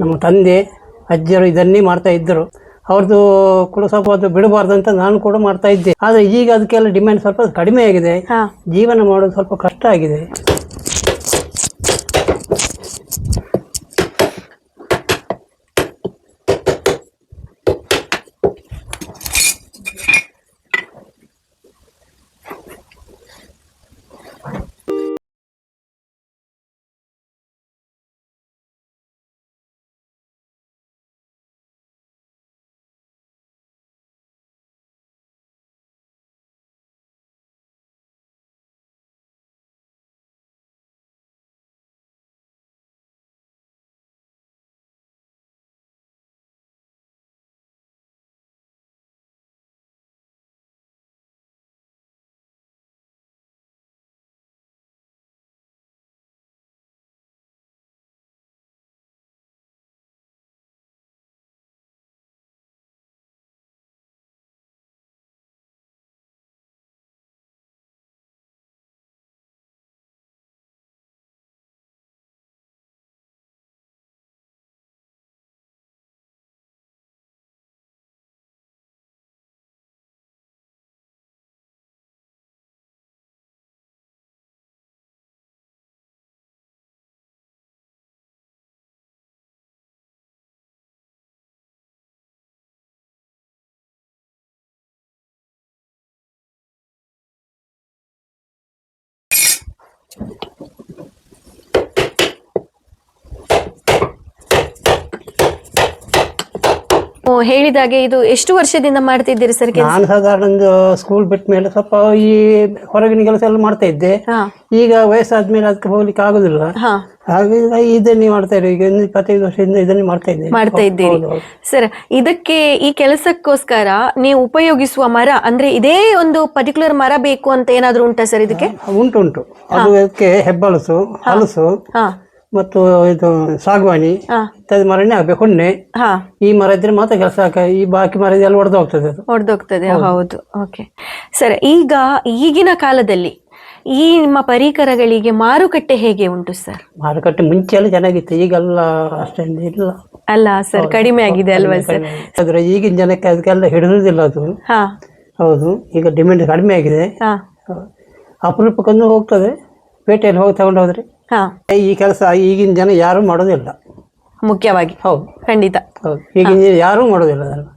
ನಮ್ಮ ತಂದೆ ಅಜ್ಜರು ಇದನ್ನೇ ಮಾಡ್ತಾ ಇದ್ದರು. ಅವ್ರದ್ದು ಕೂಡ ಸ್ವಲ್ಪ ಅದು ಬಿಡಬಾರ್ದು ಅಂತ ನಾನು ಕೂಡ ಮಾಡ್ತಾ ಇದ್ದೆ. ಆದರೆ ಈಗ ಅದಕ್ಕೆಲ್ಲ ಡಿಮ್ಯಾಂಡ್ ಸ್ವಲ್ಪ ಕಡಿಮೆ ಆಗಿದೆ. ಜೀವನ ಮಾಡೋದು ಸ್ವಲ್ಪ ಕಷ್ಟ ಆಗಿದೆ. ಹೇಳಿದಾಗೆ ಇದು ಎಷ್ಟು ವರ್ಷದಿಂದ ಮಾಡ್ತಿದ್ದೀರಿ ಸರ್ ನಾನು ಸಾಧಾರಣ ಒಂದು ಸ್ಕೂಲ್ ಬಿಟ್ಟ ಮೇಲೆ ಸ್ವಲ್ಪ ಈ ಹೊರಗಿನ ಕೆಲಸ ಎಲ್ಲ ಮಾಡ್ತಾ ಇದ್ದೆ. ಈಗ ವಯಸ್ಸಾದ್ಮೇಲೆ ಅದಕ್ಕೆ ಹೋಗ್ಲಿಕ್ಕೆ ಆಗುದಿಲ್ಲ. ಹಾಗಾಗಿ ಇದನ್ನೇ ಮಾಡ್ತಾ ಇರೋ ಈಗ ಒಂದು ಇಪ್ಪತ್ತೈದು ವರ್ಷದಿಂದ ಇದನ್ನೇ ಮಾಡ್ತಾ ಇದ್ದೆ ಮಾಡ್ತಾ ಇದ್ದೀರಿ. ಸರ್ ಇದಕ್ಕೆ ಈ ಕೆಲಸಕ್ಕೋಸ್ಕರ ನೀವು ಉಪಯೋಗಿಸುವ ಮರ ಅಂದ್ರೆ ಇದೇ ಒಂದು ಪರ್ಟಿಕ್ಯುಲರ್ ಮರ ಬೇಕು ಅಂತ ಏನಾದ್ರು ಉಂಟಾ ಸರ್ ಇದಕ್ಕೆ? ಉಂಟು ಉಂಟು. ಅದು ಅದಕ್ಕೆ ಹೆಬ್ಬಳಸು ಹಲಸು ಹಾ. ಮತ್ತು ಇದು ಸಾಗುವಾನಿ ಹಾ. ಇತ್ಯಾದಿ ಮರನೇ ಆಗ್ಬೇಕು ಹೊನ್ನೆ ಹಾ. ಈ ಮರ ಇದ್ರೆ ಮಾತ್ರ ಕೆಲಸ ಈ ಬಾಕಿ ಮರ ಇದೆಲ್ಲ ಒಡೆದು ಹೋಗ್ತದೆ ಅದು. ಹೊಡೆದೋಗ್ತದೆ ಹೌದು. ಓಕೆ ಸರ್ ಈಗ ಈಗಿನ ಕಾಲದಲ್ಲಿ ಈ ನಿಮ್ಮ ಪರಿಕರಗಳಿಗೆ ಮಾರುಕಟ್ಟೆ ಹೇಗೆ ಉಂಟು ಸರ್? ಮಾರುಕಟ್ಟೆ ಮುಂಚೆ ಎಲ್ಲ ಚೆನ್ನಾಗಿತ್ತು ಈಗೆಲ್ಲ ಅಷ್ಟೊಂದು ಇಲ್ಲ. ಅಲ್ಲ ಸರ್ ಕಡಿಮೆ ಆಗಿದೆ ಅಲ್ವಾ ಸರ್? ಆದ್ರೆ ಈಗಿನ ಜನಕ್ಕೆ ಅದಕ್ಕೆಲ್ಲ ಹಿಡಿದಿಲ್ಲ ಅದು. ಹಾ. ಹೌದು ಈಗ ಡಿಮ್ಯಾಂಡ್ ಕಡಿಮೆ ಆಗಿದೆ. ಹಾ. ಅಪರೂಪಕ್ಕೊಂದು ಹೋಗ್ತದೆ. ಪೇಟೆಯಲ್ಲಿ ಹೋಗಿ ತಗೊಂಡು ಹೋದ್ರಿ ಹಾ. ಈ ಕೆಲಸ ಈಗಿನ ಜನ ಯಾರು ಮಾಡೋದಿಲ್ಲ. ಮುಖ್ಯವಾಗಿ. ಹೌದು. ಖಂಡಿತ. ಹೌದು. ಈಗಿನ ಜನ ಯಾರೂ ಮಾಡೋದಿಲ್ಲ ಅದನ್ನು.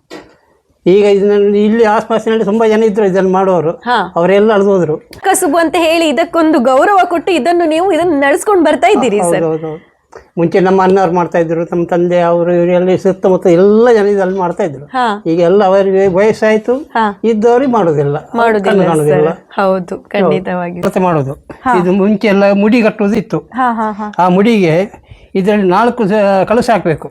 ಈಗ ಇದನ್ನ ಇಲ್ಲಿ ಆಸ್ಪಾಸಿನಲ್ಲಿ ತುಂಬಾ ಜನ ಇದ್ರು ಇದನ್ನು ಮಾಡೋರು. ಹಾ. ಅವರೆಲ್ಲ ಅಳ್ದು ಹೋದ್ರು. ಕಸುಬು ಅಂತ ಹೇಳಿ ಇದಕ್ಕೊಂದು ಗೌರವ ಕೊಟ್ಟು ಇದನ್ನು ನೀವು ಇದನ್ನು ನಡೆಸ್ಕೊಂಡು ಬರ್ತಾ ಇದ್ದೀರಿ ಸರ್. ಹೌದು ಹೌದು. ಮುಂಚೆ ನಮ್ಮ ಅಣ್ಣವ್ರು ಮಾಡ್ತಾ ಇದ್ರು ನಮ್ಮ ತಂದೆ ಅವರು ಇವರೆಲ್ಲ ಸುತ್ತಮುತ್ತ ಎಲ್ಲ ಜನ ಇದನ್ನು ಮಾಡ್ತಾ ಇದ್ರು. ಈಗ ಎಲ್ಲ ಅವರಿಗೆ ವಯಸ್ಸಾಯ್ತು ಇದ್ದವ್ರಿಗೆ ಮಾಡೋದಿಲ್ಲ. ಮಾಡುದಿಲ್ಲ ಹೌದು ಖಂಡಿತವಾಗಿ ಮಾಡೋದು. ಇದು ಮುಂಚೆ ಎಲ್ಲ ಮುಡಿ ಕಟ್ಟುವುದು ಇತ್ತು ಆ ಮುಡಿಗೆ ಇದರಲ್ಲಿ ನಾಲ್ಕು ಕಳಸ ಹಾಕಬೇಕು.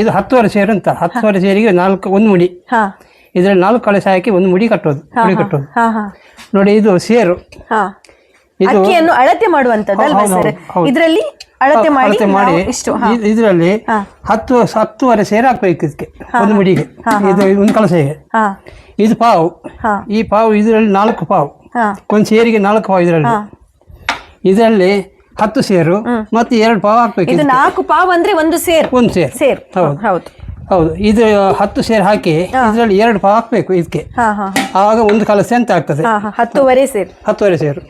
ಇದು ಹತ್ತುವರೆ ಸೇರು ಅಂತ. ಹತ್ತುವರೆ ಸೇರಿಗೆ ನಾಲ್ಕು ಒಂದು ಮುಡಿ. ಇದರಲ್ಲಿ ನಾಲ್ಕು ಕಳಸ ಹಾಕಿ ಒಂದು ಮುಡಿ ಕಟ್ಟೋದು ಮುಡಿ ಕಟ್ಟೋದು ನೋಡಿ ಇದು ಸೇರು. ಇದು ಅಳತೆ ಮಾಡುವಂತದ್ದು. ಇದರಲ್ಲಿ ಅಳತೆ ಮಾಡಿ ಅಳತೆ ಮಾಡಿ ಇಷ್ಟು ಇದರಲ್ಲಿ. ಹತ್ತು ಹತ್ತುವರೆ ಸೇರು ಹಾಕ್ಬೇಕು ಇದಕ್ಕೆ ಒಂದು ಮುಡಿಗೆ. ಇದು ಒಂದು ಕಳಸೆಗೆ ಇದು ಪಾವು. ಈ ಪಾವು ಇದರಲ್ಲಿ ನಾಲ್ಕು ಪಾವು. ಒಂದು ಸೇರಿಗೆ ನಾಲ್ಕು ಪಾವು ಇದರಲ್ಲಿ. ಇದರಲ್ಲಿ ಹತ್ತು ಸೇರು ಮತ್ತೆ ಎರಡು ಪಾವು ಹಾಕ್ಬೇಕು ಇದು. ನಾಲ್ಕು ಪಾವ್ ಅಂದ್ರೆ ಒಂದು ಸೇರ್. ಒಂದು ಸೇರು. ಸೇರ್. ಹೌದು. ಹೌದು. ಹೌದು. ಇದು ಹತ್ತು ಸೇರು ಹಾಕಿ ಇದರಲ್ಲಿ ಎರಡು ಪಾವು ಹಾಕ್ಬೇಕು ಇದಕ್ಕೆ. ಆವಾಗ ಒಂದು ಕಲಸೆ ಅಂತ ಆಗ್ತದೆ. ಹತ್ತುವರೆ ಸೇರು. ಹತ್ತುವರೆ ಸೇರು.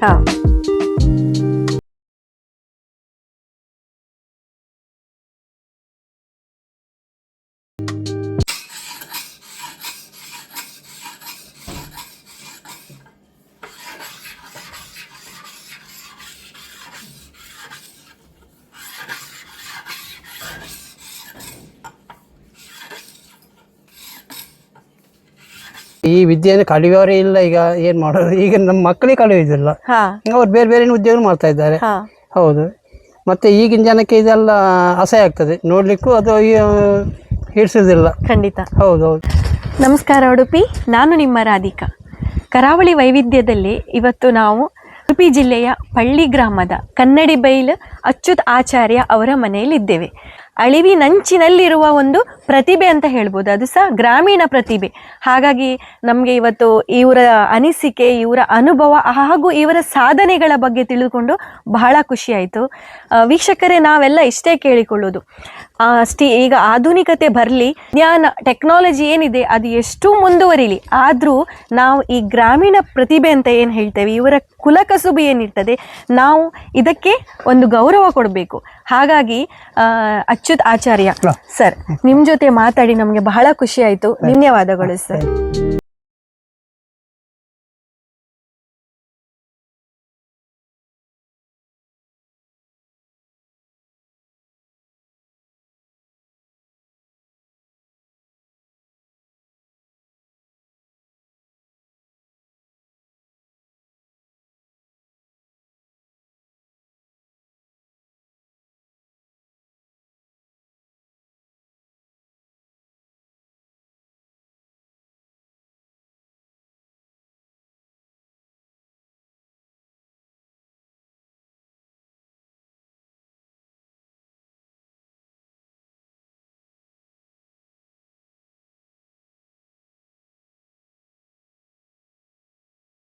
ಈ ವಿದ್ಯೆಯನ್ನು ಕಲಿಯೋರೇ ಇಲ್ಲ ಈಗ ಏನ್ ಮಾಡೋದು? ಈಗ ನಮ್ಮ ಮಕ್ಕಳಿಗೆ ಕಲಿಯೋದಿಲ್ಲ ಹಾ. ಅವ್ರು ಬೇರೆ ಬೇರೆ ಉದ್ಯೋಗ ಮಾಡ್ತಾ ಇದ್ದಾರೆ. ಹಾ. ಹೌದು. ಮತ್ತೆ ಈಗಿನ ಜನಕ್ಕೆ ಇದೆಲ್ಲ ಅಸಹ್ಯ ಆಗ್ತದೆ. ನೋಡ್ಲಿಕ್ಕೂ ಅದು ಹಿಡಿಸೋದಿಲ್ಲ ಖಂಡಿತ. ಹೌದೌದು ಹೌದು. ನಮಸ್ಕಾರ ಉಡುಪಿ. ನಾನು ನಿಮ್ಮ ರಾಧಿಕಾ. ಕರಾವಳಿ ವೈವಿಧ್ಯದಲ್ಲಿ ಇವತ್ತು ನಾವು ಉಡುಪಿ ಜಿಲ್ಲೆಯ ಪಳ್ಳಿ ಗ್ರಾಮದ ಕನ್ನಡಿ ಬೈಲ್ ಅಚ್ಯುತ್ ಆಚಾರ್ಯ ಅವರ ಮನೆಯಲ್ಲಿದ್ದೇವೆ. ಅಳಿವಿನಂಚಿನಲ್ಲಿರುವ ಒಂದು ಪ್ರತಿಭೆ ಅಂತ ಹೇಳ್ಬೋದು. ಅದು ಸಹ ಗ್ರಾಮೀಣ ಪ್ರತಿಭೆ. ಹಾಗಾಗಿ ನಮಗೆ ಇವತ್ತು ಇವರ ಅನಿಸಿಕೆ, ಇವರ ಅನುಭವ, ಹಾಗೂ ಇವರ ಸಾಧನೆಗಳ ಬಗ್ಗೆ ತಿಳಿದುಕೊಂಡು ಬಹಳ ಖುಷಿಯಾಯಿತು ವೀಕ್ಷಕರೇ, ನಾವೆಲ್ಲ ಇಷ್ಟೇ ಕೇಳಿಕೊಳ್ಳೋದು ಸ್ಟಿ ಈಗ ಆಧುನಿಕತೆ ಬರಲಿ ಜ್ಞಾನ ಟೆಕ್ನಾಲಜಿ ಏನಿದೆ ಅದು ಎಷ್ಟು ಮುಂದುವರಿಲಿ. ಆದರೂ ನಾವು ಈ ಗ್ರಾಮೀಣ ಪ್ರತಿಭೆ ಅಂತ ಏನು ಹೇಳ್ತೇವೆ ಇವರ ಕುಲಕಸುಬು ಏನಿರ್ತದೆ ನಾವು ಇದಕ್ಕೆ ಒಂದು ಗೌರವ ಕೊಡಬೇಕು. ಹಾಗಾಗಿ ಅಚ್ಯುತ್ ಆಚಾರ್ಯ ಸರ್ ನಿಮ್ಮ ಜೊತೆ ಮಾತಾಡಿ ನಮಗೆ ಬಹಳ ಖುಷಿ ಆಯಿತು. ಧನ್ಯವಾದಗಳು ಸರ್.